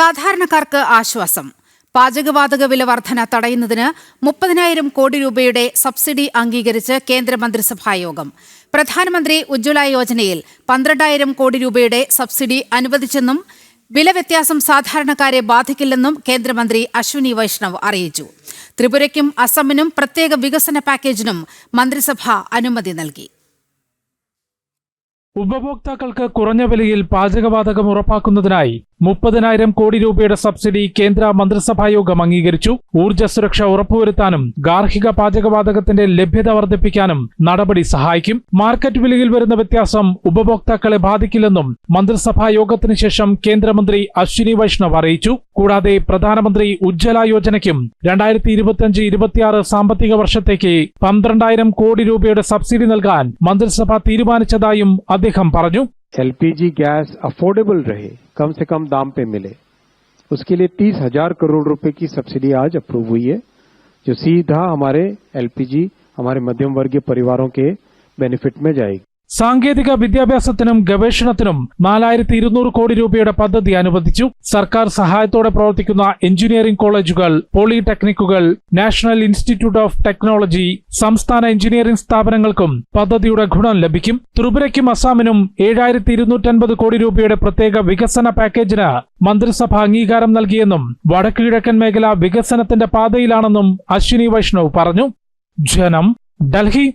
സാധാരണക്കാർക്ക് ആശ്വാസം. പാചകവാതക വില വർധന തടയുന്നതിന് മുപ്പതിനായിരം കോടി രൂപയുടെ സബ്സിഡി അംഗീകരിച്ച് കേന്ദ്രമന്ത്രിസഭാ യോഗം പ്രധാനമന്ത്രി ഉജ്ജ്വല യോജനയിൽ പന്ത്രണ്ടായിരം കോടി രൂപയുടെ സബ്സിഡി അനുവദിച്ചെന്നും വില വ്യത്യാസം സാധാരണക്കാരെ ബാധിക്കില്ലെന്നും കേന്ദ്രമന്ത്രി അശ്വിനി വൈഷ്ണവ് അറിയിച്ചു. ത്രിപുരയ്ക്കും അസമിനും പ്രത്യേക വികസന പാക്കേജിനും മന്ത്രിസഭ അനുമതി നൽകി. ഉപഭോക്താക്കൾക്ക് കുറഞ്ഞ വിലയിൽ പാചകവാതകം ഉറപ്പാക്കുന്നതിനായി മുപ്പതിനായിരം കോടി രൂപയുടെ സബ്സിഡി കേന്ദ്ര മന്ത്രിസഭായോഗം അംഗീകരിച്ചു. ഊർജ സുരക്ഷ ഉറപ്പുവരുത്താനും ഗാർഹിക പാചകവാതകത്തിന്റെ ലഭ്യത വർദ്ധിപ്പിക്കാനും നടപടി സഹായിക്കും. മാർക്കറ്റ് വിലയിൽ വരുന്ന വ്യത്യാസം ഉപഭോക്താക്കളെ ബാധിക്കില്ലെന്നും മന്ത്രിസഭായോഗത്തിന് ശേഷം കേന്ദ്രമന്ത്രി അശ്വിനി വൈഷ്ണവ് അറിയിച്ചു. കൂടാതെ പ്രധാനമന്ത്രി ഉജ്ജ്വല യോജനയ്ക്കും രണ്ടായിരത്തി ഇരുപത്തിയഞ്ച് ഇരുപത്തിയാറ് സാമ്പത്തിക വർഷത്തേക്ക് പന്ത്രണ്ടായിരം കോടി രൂപയുടെ സബ്സിഡി നൽകാൻ മന്ത്രിസഭ തീരുമാനിച്ചതായും അദ്ദേഹം പറഞ്ഞു. एलपीजी गैस अफोर्डेबल रहे, कम से कम दाम पे मिले। उसके लिए तीस हज़ार करोड़ रुपए की सब्सिडी आज अप्रूव हुई है, जो सीधा हमारे एलपीजी, हमारे मध्यम वर्गीय परिवारों के बेनिफिट में जाएगी। സാങ്കേതിക വിദ്യാഭ്യാസത്തിനും ഗവേഷണത്തിനും നാലായിരത്തി ഇരുന്നൂറ് കോടി രൂപയുടെ പദ്ധതി അനുവദിച്ചു. സർക്കാർ സഹായത്തോടെ പ്രവർത്തിക്കുന്ന എഞ്ചിനീയറിംഗ് കോളേജുകൾ പോളിടെക്നിക്കുകൾ നാഷണൽ ഇൻസ്റ്റിറ്റ്യൂട്ട് ഓഫ് ടെക്നോളജി സംസ്ഥാന എഞ്ചിനീയറിംഗ് സ്ഥാപനങ്ങൾക്കും പദ്ധതിയുടെ ഗുണം ലഭിക്കും. ത്രിപുരയ്ക്കും അസാമിനും ഏഴായിരത്തി ഇരുന്നൂറ്റൻപത് കോടി രൂപയുടെ പ്രത്യേക വികസന പാക്കേജിന് മന്ത്രിസഭ അംഗീകാരം നൽകിയെന്നും വടക്കു കിഴക്കൻ മേഖല വികസനത്തിന്റെ പാതയിലാണെന്നും അശ്വിനി വൈഷ്ണവ് പറഞ്ഞു. ജനം ഡൽഹി.